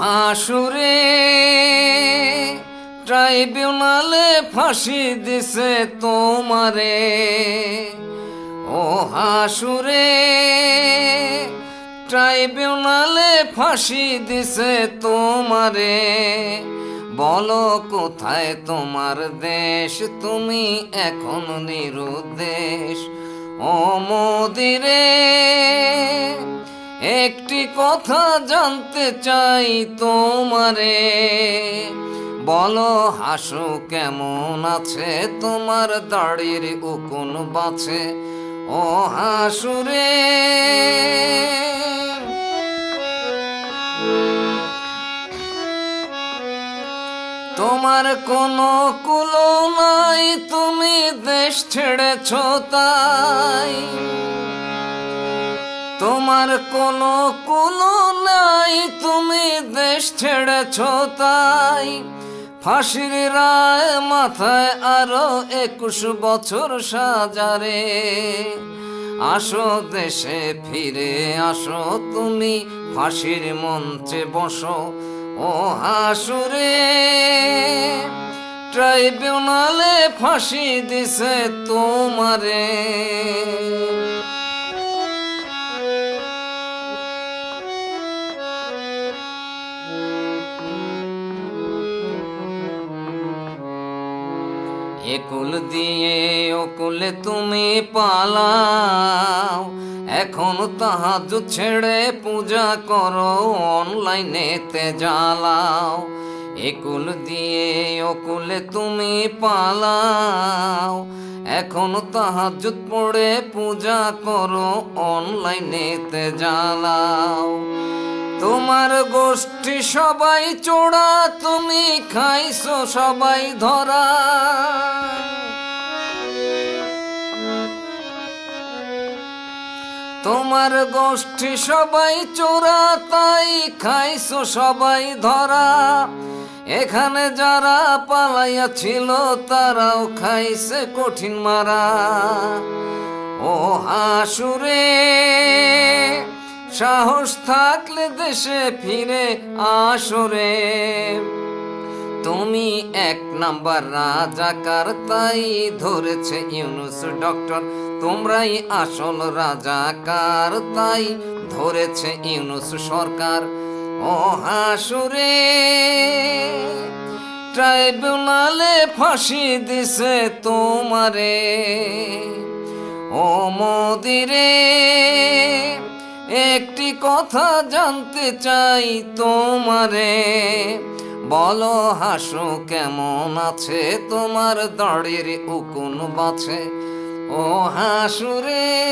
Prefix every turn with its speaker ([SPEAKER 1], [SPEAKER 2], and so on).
[SPEAKER 1] হাসুরে ট্রাইব্যুনালে ফাঁসি দিছে তোমারে। ও হাসুরে ট্রাইব্যুনালে ফাঁসি দিছে তোমারে। বলো কোথায় তোমার দেশ, তুমি এখন নিরুদ্দেশ। ও মোদিরে একটি কথা জানতে চাই তোমারে। বলো, হাসু, কেমন আছে তোমার দাড়ির উকুন বাছে? ও হাসুরে। তোমার কোনো কুলো নাই, তুমি দেশ ছেড়েছ তাই। তোমার কোনো কোনো নাই, তুমি দেশ ছেড়েছ তাই। ফাঁসির রায় মাথায় আরও একুশ বছর সাজারে। আসো দেশে ফিরে, আসো তুমি ফাঁসির মঞ্চে বসো, ও হাসুরে। ট্রাইব্যুনালে ফাঁসি দিছে তোমারে। একুল দিয়ে ওকুলে তুমি পালাও। এখন তাহাজ ছেড়ে পূজা করো অনলাইনেতে জ্বালাও। একুল দিয়ে ওকুলে তুমি পালাও। এখন তাহাজ পড়ে পূজা করো অনলাইনেতে জ্বালাও। তোমার গোষ্ঠী সবাই চোড়া তুমি খাইছো সবাই ধরা। তোমার গোষ্ঠী সবাই চোরা, তাই খাইছো সবাই ধরা। এখানে যারা পালাইয়া ছিল তারাও খাইছে কঠিন মারা। ও হাসুরে সাহস থাকলে দেশে ফিরে আসরে। তুমি এক নাম্বার রাজাকার, তাই ধরেছে ইউনুস ডক্টর। তোমরাই আসল রাজাকার, তাই ধরেছে ইউনুস সরকার। ও হাসুরে ট্রাইব্যুনালে ফাঁসি দিছে তোমারে। ও মোদিরে একটি কথা জানতে চাই তোমারে। বলো, হাসু, কেমন আছে তোমার দাড়ির উকুন বাছে? ও হাসুরে।